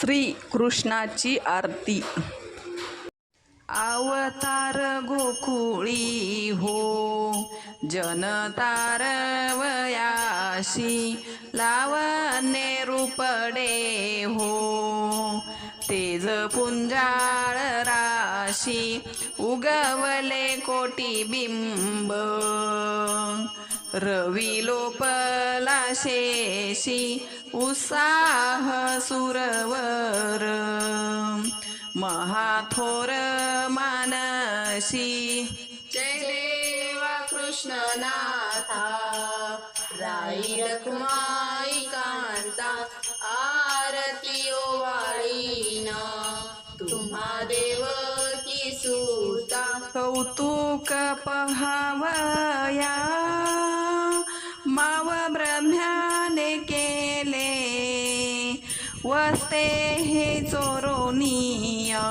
श्री कृष्णाची आरती. अवतार गोकुळी हो जनतार वयाशी लावणे रूपडे हो तेज पुंजाळ राशी उगवले कोटी बिंब. रवी लोपला शेशी उत्साह सुरवर महाथोर मानसी। जय देवा कृष्णनाथा राई रखमाई कांता आरती ओवाळीना तुम्हा देव की सुता। कौतुक पहावया रे हे चोरोनिया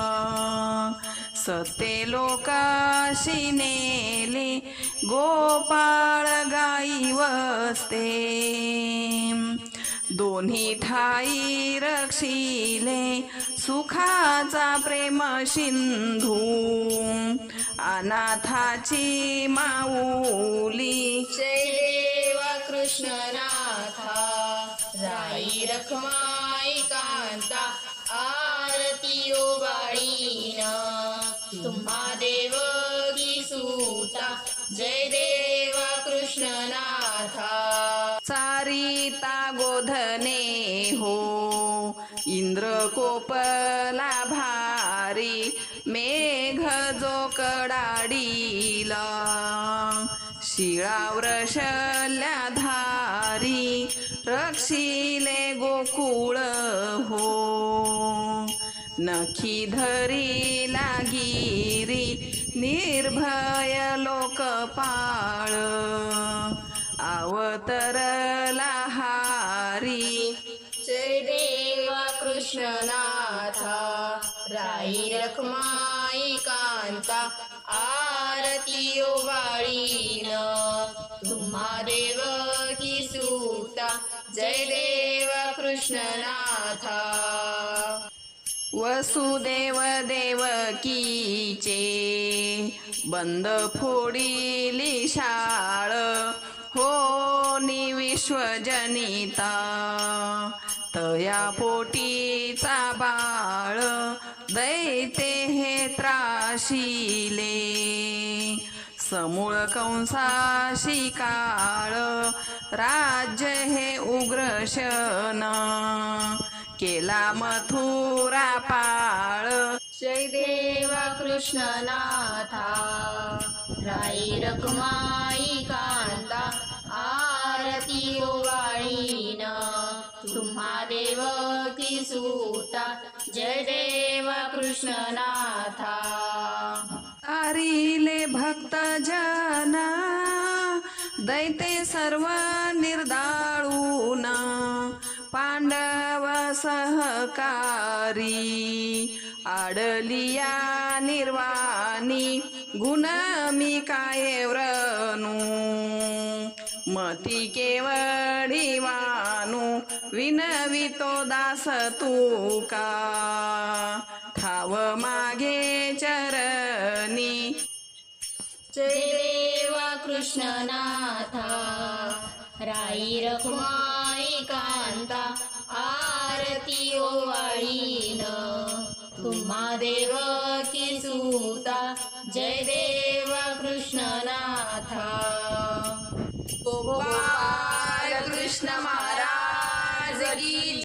सते लोकाशी नेले गोपाळ गाई वसते. दोन्ही ठाई रक्षिले सुखाचा प्रेम सिंधू. अनाथाची माऊली. जय देवा कृष्णनाथा. राई रखमाई कांता आरती ओवाळीन तुम्हा देव सुता जय देवा कृष्णनाथा. सारिता गोधने हो इंद्र कोपला भारी मेघ जो कडाडीला शिळावर धारी रक्षिले गोकुळ हो. नखी धरी लागिरी निर्भय लोकपाळ अवतरला हारी. जय देवा कृष्णनाथा. राई रखमाई कांता. आरती वाळी जय देव कृष्णनाथा। वसुदेव देवकीचे बंद फोडिली शाळ हो नि विश्वजनिता तया पोटीचा बाळ दैते हे त्राशिले समूळ कंसाशी काळ राज्य हे उग्रशन केला मथुरा पाळ. जय देवा कृष्णनाथा राई रखमाई कांता आरती ओवाळीन. तुम्हा देव की सुता जय देवा कृष्णनाथा. तारिले भक्त जना दैते सर्व निर्दाळूना पांडव सहकारी आडलिया निर्वाणी गुणमी काय व्रणू मती केवळी वानू विनवितो दास तुका ठाव मागे चरणी कृष्णनाथा राई रखमाई कांता आरती ओवाळीन तुम्हा देव की सुता जय